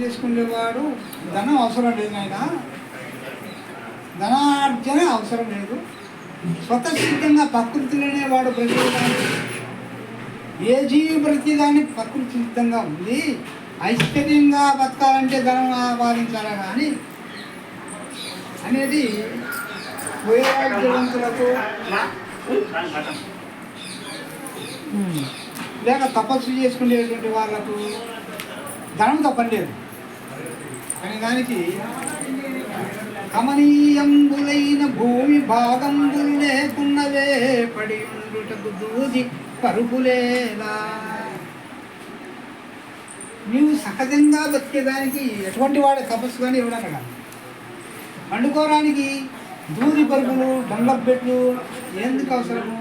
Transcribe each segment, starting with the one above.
చేసుకునేవాడు ధనం అవసరం లేదు ఆయన ధనార్జన అవసరం లేదు. స్వతసిద్ధంగా ప్రకృతిలోనే వాడు బ్రతికేదానికి ఏ జీవి ప్రతిదాన్ని ప్రకృతి సిద్ధంగా ఉంది? ఐశ్వర్యంగా బతకాలంటే ధనం ఆపాదించాలా కానీ అనేది వైరాగ్యవంతులకు లేక తపస్సు చేసుకునేటువంటి వాళ్ళకు ధనం తప్పలేదు అనే కానీ దానికి కమనీయంబులైన భూమి భాగంబులు లేకున్నవే పడి ఉండుటకు దూది పరుగులేలా నీవు సహజంగా బతికేదానికి ఎటువంటి వాడే తపస్సు కానీ ఇవ్వడానికి కాదు. వండుకోవడానికి దూది పరుగులు బెట్లు ఎందుకు అవసరము?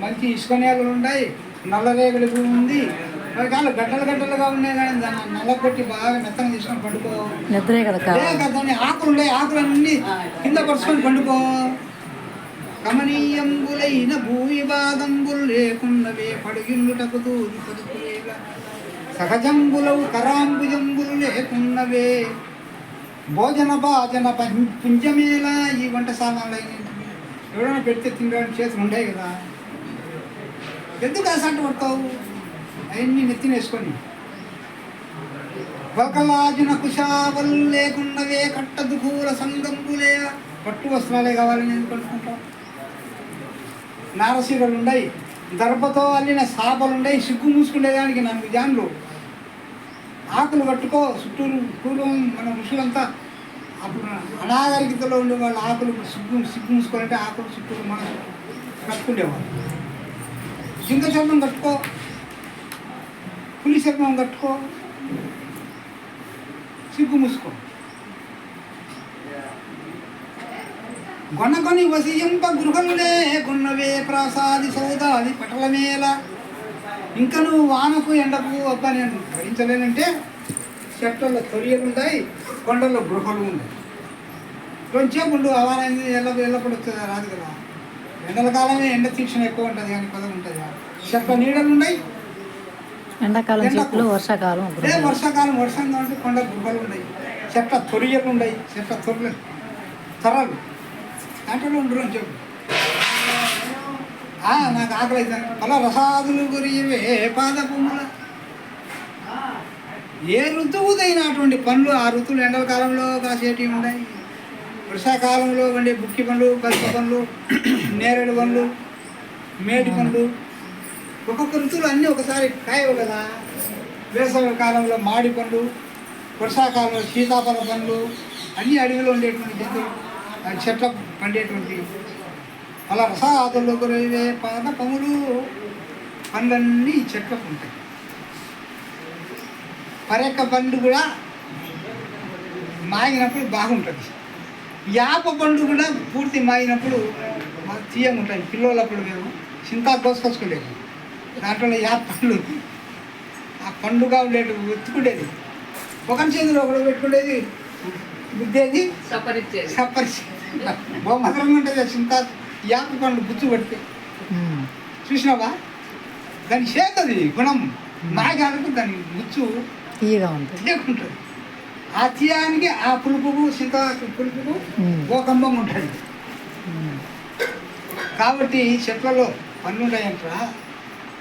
మంచి ఇసుక నేలలు ఉన్నాయి నల్లరేగడి భూమి ఉంది రకాల గడ్డలు గడ్డలుగా ఉన్నాయి కానీ దాన్ని నల్ల కొట్టి బాగా మెత్తగా తీసుకొని పండుకో. నిద్రే కదా దాన్ని ఆకులు ఉన్నాయి ఆకులన్నీ కింద పరుచుకొని పండుకో. కమనీయంబులైన భూమి భాగంబులు లేకున్నవే పడుగిల్లుటకు దూది పదుకులేగా సహజంబులవు కరాంబుజంబులు లేకున్నవే భోజన భాజన పుంజమేలా ఈ వంట సామాన్లు. ఎవరైనా పెడితే తినడానికి చేతులు ఉంటాయి కదా. ఎందుకు అసంట పడతావు? అవన్నీ నెత్తినేసుకొని ఒకలాజున కుశావలు లేకున్నవే కట్టదు పూల సంగంబులే. పట్టు వస్త్రాలే కావాలని ఎందుకు అనుకుంటాం నారసీరలు ఉండయి దర్భతో అల్లిన సాపలు ఉండయి సిగ్గు మూసుకునేదానికి నాలుగు జాన్లు ఆకులు కట్టుకో చుట్టూరు పూర్వం మన ఋషులంతా. అప్పుడు అనాగరికతలో ఉండే వాళ్ళు ఆకులు సిగ్గు సిగ్గు మూసుకోవాలంటే ఆకులు చుట్టూరు మన కట్టుకునేవాళ్ళు. జింక చర్మం కట్టుకో. పులి చర్మం కట్టుకో సిగ్గు మూసుకో. గొనగొని వసియంప గృహలులే కొన్నవే ప్రాసాది సౌదాది పటలమేల ఇంకా నువ్వు వానకు ఎండకు అబ్బా నేను భరించలేనంటే చెట్లలో తొలియలు ఉంటాయి కొండల్లో గృహలు ఉన్నాయి. కొంచెం గుండు అవారైంది ఎల్ల ఎల్లప్పుడు వస్తుంది రాదు కదా. ఎండల కాలమే ఎండ తీక్షణ ఎక్కువ ఉంటుంది కానీ పదం ఉంటుంది చెట్ల నీడలు ఉన్నాయి ఎండాకాలం ఎండకు. చెట్లు వర్షాకాలం. వర్షాకాలం వర్షంగా ఉంటే కొండ గుబ్బలు ఉన్నాయి చెట్ల తొరియలు ఉన్నాయి చెట్ల తొర్రలు తొర్రలు దాంట్లో ఉండరు అని చెప్పు. నాకు ఆకలి అవుతుంది ఫల రసాదులు గురియవే పాదపుముల ఏ ఋతువుదైనటువంటి పండ్లు ఆ ఋతువులు ఎండల కాలంలో కాసేటివి ఉన్నాయి? వర్షాకాలంలో వండే బుక్కి పండ్లు కలుప పండ్లు నేరేడు పండ్లు మేడి పండ్లు ఒక్కొక్క ఋతువులు అన్నీ ఒకసారి కాయవు కదా. వేసవి కాలంలో మాడి పండ్లు వర్షాకాలంలో సీతాఫల పండ్లు అన్ని అడవిలో ఉండేటువంటి జంతువులు చెట్ల పండేటువంటి అలా రసాదులు గురవే పాద పములు పండ్లన్నీ చెట్లకు ఉంటాయి. పరెక్క పండు కూడా మాగినప్పుడు బాగుంటుంది. యాప పండు కూడా పూర్తి మాగినప్పుడు మా- ఉంటుంది పిల్లలప్పుడు మేము చింతా కోసుకొచ్చుకోలేము దాంట్లో పండ్లు ఆ పండుగ ఉండేది ఎత్తుకునేది ఒకరి చేతిలో ఒకడు పెట్టుకునేది సప్పరిచి బొమ్మకరంగా ఉంటుంది చింత. యాప పండ్లు గుచ్చు పడితే. చూసినావా? దాని చేతది గుణం. నాగాలకు దాని గుచ్చు తీయగా ఉంటుంది. ఆ తీయానికి ఆ పులుపుకు చింత పులుపుకు. ఓ కంబం ఉంటుంది. కాబట్టి చెట్లలో పన్ను ఉంటాయంటరా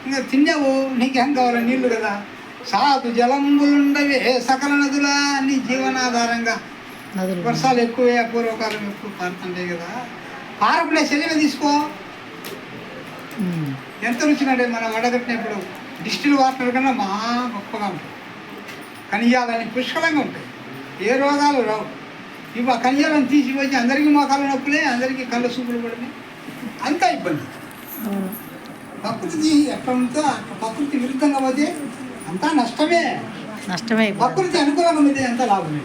ఇంకా తిన్నావు నీకేం కావాలి? నీళ్ళు కదా. సాధు జలంబులుండవే సకల నదుల నీ జీవనాధారంగా. నదులు. వర్షాలు ఎక్కువే పూర్వకాలం ఎక్కువ పారుతుంటాయి కదా. పారపులే శరీరం తీసుకో. ఎంత రుచినంటే మనం వడగట్టినప్పుడు డిస్టిల్ వాటర్ కన్నా మహా గొప్పగా ఉంటుంది. కనియాలని పుష్కలంగా ఉంటాయి ఏ రోగాలు రావు. ఇవి ఆ కనియాలను తీసి వచ్చి అందరికీ మోకాలు నొప్పులే అందరికీ కళ్ళు సూపులు పడినాయి అంతా ఇబ్బంది. ప్రకృతి ఉందో అట్లా ప్రకృతి విరుద్ధంగా పోతే అంతా నష్టమే. నష్టమే. ప్రకృతి అనుకూలంగా పోతే ఎంత లాభమే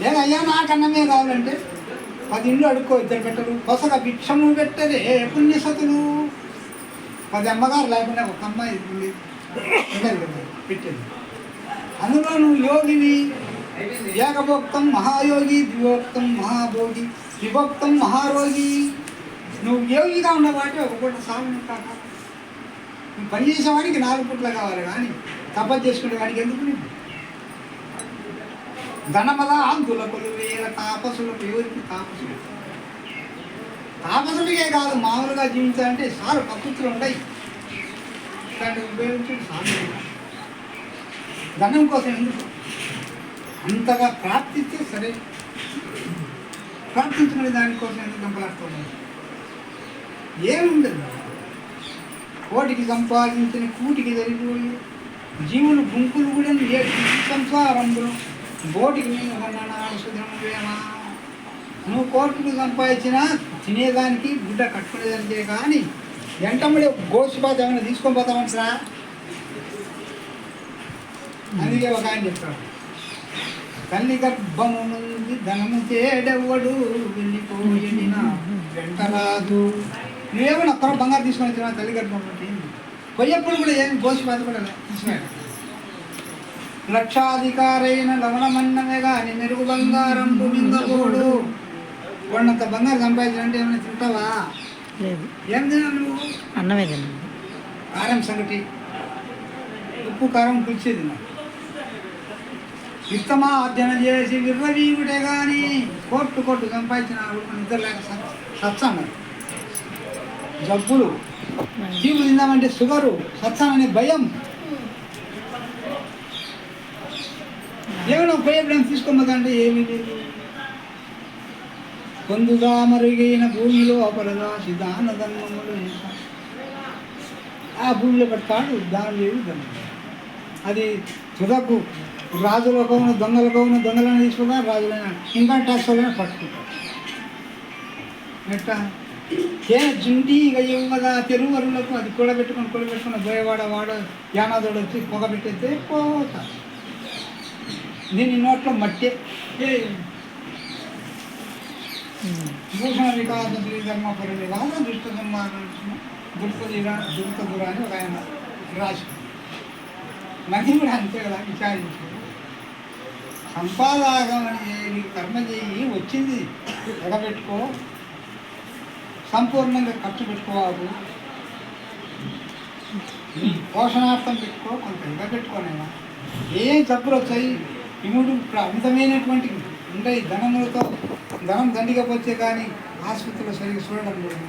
లేదా అయ్యా నాకు అన్నమే కావాలంటే పది ఇల్లు అడుక్కో ఇద్దరు పెట్టరు. కొసగా భిక్షము పెట్టదే పుణ్యసతులు. పది అమ్మగారు లేకుండా ఒక అమ్మాయి పెట్టేది. అందులో నువ్వు యోగివి ఏకభోక్తం మహాయోగి ద్విభోక్తం మహాభోగి విభక్తం మహారోగి. నువ్వు యోగిగా ఉన్నవాటి ఒక పూట సాగు కాక నువ్వు పని చేసేవాడికి నాలుగు పూట్ల కావాలి కానీ తపస్సు చేసుకునే వాడికి ఎందుకు నీకు ధనమల ఆంతులకులు వేల తాపసులు ఎవరికి తాపసులు? తాపసుడికే కాదు మామూలుగా జీవించాలంటే సారు పద్ధతులు ఉంటాయి. దాన్ని ఉపయోగించి సాధ్యం ధనం కోసం ఎందుకు? అంతగా ప్రార్థిస్తే సరే. ప్రార్థించుకునే దానికోసం ఎందుకు సంపాదిస్తున్నాడు ఏముండదు కోటికి సంపాదించిన కూటికి జరిగిపోయి జీవులు గుంపులు కూడా ఏడు సంసారంలో బోటికి నేను కొన్నాను వేమా నువ్వు కోట్లు సంపాదించినా తినేదానికి గుడ్డ కట్టుకునేదానికే కానీ వెంటబడి గోసిపాత ఏమైనా తీసుకొని పోతామంటారా అందుకే ఒక ఆయన చెప్తాడు తల్లి గర్భము నుండి ధనము తేడెవ్వడు వెళ్ళిపోయిన వెంట రాదు నువ్వేమో ఒక్కరో బంగారు తీసుకొని వచ్చినా తల్లి నుండి పోయేప్పుడు కూడా ఏమి గోసిపాత కూడా లే- తీసుకున్నాడు లక్షాధికారైన లవణమన్నమే కానీ మెరుగు బంగారం మింగకూడు వాడినంత బంగారు సంపాదించాలంటే ఏమైనా తింటావా? లేదు. ఏం తిన్నా నువ్వు? అన్నమే తిన్నాను. కారం సంగటి. ఉప్పు కారం పులిచేది తిన్నా. విత్తమా అర్జన చేసి విర్రవీగుడే కానీ కోట్టు కోట్టు సంపాదించిన నిద్ర లేక సత్- సత్సంగం. జబ్బులు జీవులు తిందామంటే షుగరు సత్సం భయం. ఏమైనా ఉపయోగం తీసుకోమదంటే ఏమీ లేదు పొందుగా మరుగైన భూమిలో అపరగా సిద్ధాన ధర్మములు ఆ భూమిలో పెడతాడు దానం లేదు ధర్మం. అది తుదకు రాజుల కవును దొంగల కవును దొంగలను తీసుకున్నా రాజులైన ఇంకా ట్యాక్స్ వాళ్ళని పట్టుకుంటారు. ఎట్లా ఏ జుంటి ఇవ్వదా? తెరువరులకు అది కూడబెట్టుకొని కూడబెట్టుకుని పోయేవాడ వాడ యానాదోడు వచ్చి పొగ పెట్టేస్తే పోతా. దీని నోట్లో మట్టి. ఏ భూషణ వికాస ధర్మ పరివాద దుష్ట సంహారం దుర్పదిరా దుర్త అని ఒక ఆయన రాసి నది కూడా అంతే కదా విచారించు సంపాదాగమని కర్మ చేయి వచ్చింది. ఎడబెట్టుకో సంపూర్ణంగా ఖర్చు పెట్టుకోవాలి. పోషణార్థం పెట్టుకో కొంత ఎగబెట్టుకోనైనా ఏం జబ్బులు వచ్చాయి? ఇముడు ఇప్పుడు అమితమైనటువంటి ఉంటాయి ధనములతో ధనం దండిగా పోతే కానీ ఆసుపత్రిలో సరిగ్గా చూడడం లేదు.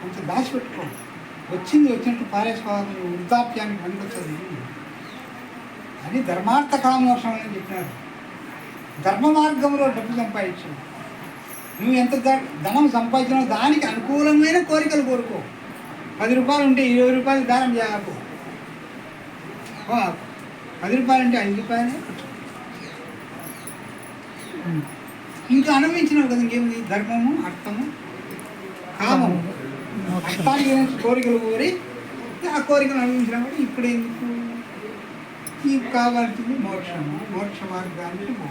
కొంచెం దాచిపెట్టుకో వచ్చింది వచ్చినట్టు పారేసుకోవాలి. వృద్ధాప్యానికి పనికొచ్చది అని ధర్మార్థ కామోషం అని చెప్పినారు ధర్మ మార్గంలో డబ్బు సంపాదించాడు. నువ్వు ఎంత ధనం సంపాదించినావు దానికి అనుకూలమైన కోరికలు కోరుకో. పది రూపాయలు ఉంటే ఇరవై రూపాయలు దానం చేయకు పది రూపాయలు అంటే ఐదు రూపాయలే. ఇంకా అనుభవించినావు కదా ఇంకేమిది? ధర్మము అర్థము కామము. మోక్షం అర్థానికి కోరికలు కోరి ఆ కోరికలు అనుభవించినా కూడా ఇప్పుడు ఎందుకు నీకు కావాల్సింది మోక్షము. మోక్ష మార్గానికి పో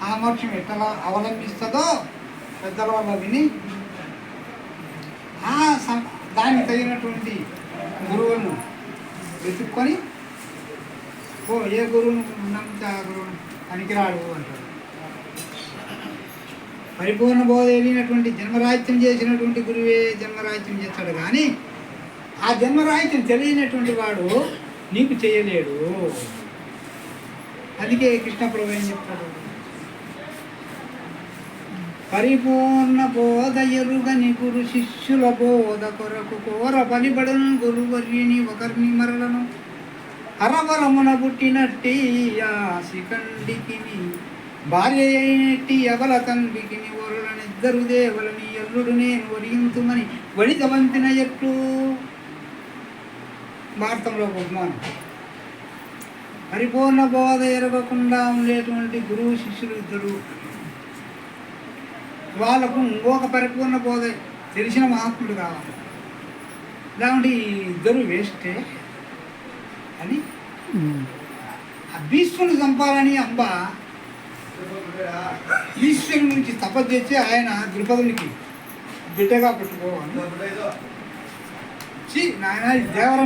ఆ మోక్షం ఎట్లా అవలంబిస్తుందో పెద్దల వల్ల విని ఆ సం- దానికి తగినటువంటి గురువులను వెతుక్కొని ఓ ఏ గురువును నమ్మితే ఆ గురువును పనికిరాడు అంటారు పరిపూర్ణ బోధ వెళ్ళినటువంటి జన్మరాహిత్యం చేసినటువంటి గురువే జన్మరాహిత్యం చేస్తాడు కానీ ఆ జన్మరాహిత్యం తెలియనటువంటి వాడు నీకు చేయలేడు. అందుకే కృష్ణప్రభు ఏం చెప్తాడు? పరిపూర్ణ బోధ ఎరుగని గురు శిష్యుల బోధ కొరకు కోర పలిబడను గురువర్యుని ఒకరిని మరలను. అరవరమున పుట్టినట్టి ఆశికండికి భార్య అయినట్టి ఎవల తండ్రికి వరులనిద్దరు దేవులని ఎల్లుడు నేను వరియింతుమని వడితవంతిన ఎట్లు? భారతంలో బహుమానం. పరిపూర్ణ బోధ ఎరగకుండా ఉండేటువంటి గురువు శిష్యులు ఇద్దరు. వాళ్ళకు ఇంకొక పరిపూర్ణ బోధ తెలిసిన మహాత్ముడు కావాలి. లేకుంటే ఈ ఇద్దరు వేస్టే అని ఆ భీష్ముని చంపాలని అంబ ఈశ్వరుని నుంచి తపస్సు తెచ్చి ఆయన ద్రుపదునికి బిడ్డగా పెట్టుకోవాలి. ఛీ, నాయన ఇది దేవర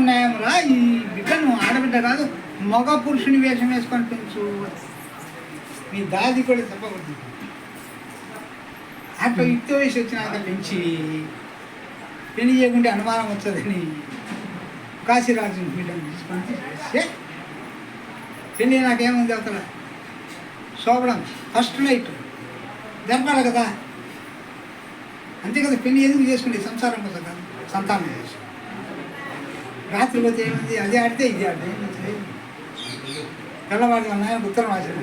ఈ బిడ్డను ఆడబిడ్డ కాదు మగ పురుషుని వేషం వేసుకొని పెంచు. మీ దాది కూడా చెప్పకూడదు అట్లా యుక్త వయసు వచ్చినాక పెంచి పెళ్ళి చేయకుంటే అనుమానం వస్తుందని కాశీరాజు పీఠం తీసుకొని పెళ్ళి నాకేముంది అవుతాడా శోభడం ఫస్ట్ నైట్. జరపాలి కదా? అంతే కదా పెళ్ళి ఎందుకు చేసుకుంటే సంసారం కోసం కదా? సంతానం కోసం. రాత్రి పోతే ఏముంది? అదే ఆడితే ఇది ఆడితే తెల్లవాడి వాళ్ళ నాయన ఉత్తరం రాశాడు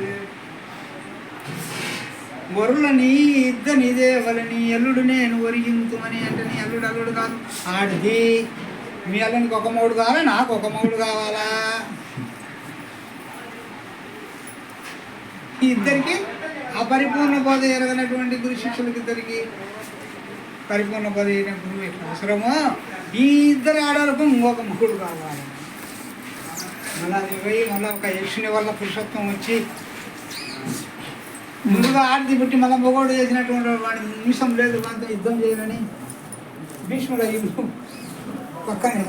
వరులని ఇద్దరిని ఇదే నీ ఎల్లుడు నేను ఒరిగింతుమని అంటే నీ అల్లుడు అల్లుడు కాదు. ఆడిది. మీ అల్లునికి ఒక మూడు కావాలా? నాకు ఒక మూడు కావాలా? ఈ ఇద్దరికి ఆ పరిపూర్ణ బోధ ఎరగనటువంటి గురు శిష్యులకి ఇద్దరికి పరిపూర్ణ బోధ అయిన గురువు అవసరమో? ఈ ఇద్దరు ఆడలకు ఇంకొక మొగుడు కావాలి. మళ్ళీ అది పోయి మళ్ళీ ఒక యక్షుని వల్ల పురుషత్వం వచ్చి ముందుగా ఆడిది పుట్టి మళ్ళీ మొగోడు చేసినటువంటి వాడి నిమిషం లేదు వాడితో యుద్ధం చేయనని భీష్ముడు అయ్యిండు పక్కనే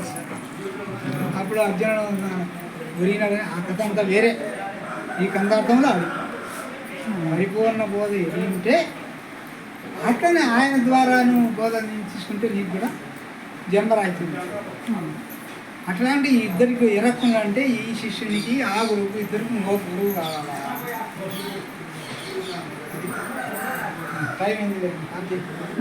అప్పుడు అర్జునుడు గురినాడు ఆ కథ అంతా వేరే. ఈ కందార్థంలో అది. పరిపూర్ణ బోధ ఏంటంటే అట్లనే ఆయన ద్వారా నువ్వు బోధ నేను తీసుకుంటే నీకు కూడా జన్మరాయితుంది అట్లాంటి ఇద్దరికి ఏ రకంగా అంటే ఈ శిష్యునికి ఆ గురువుకు ఇద్దరికి ఇంకో గురువు కావాలా? టైం ఏంది లేదు. ఆప్ చేయి.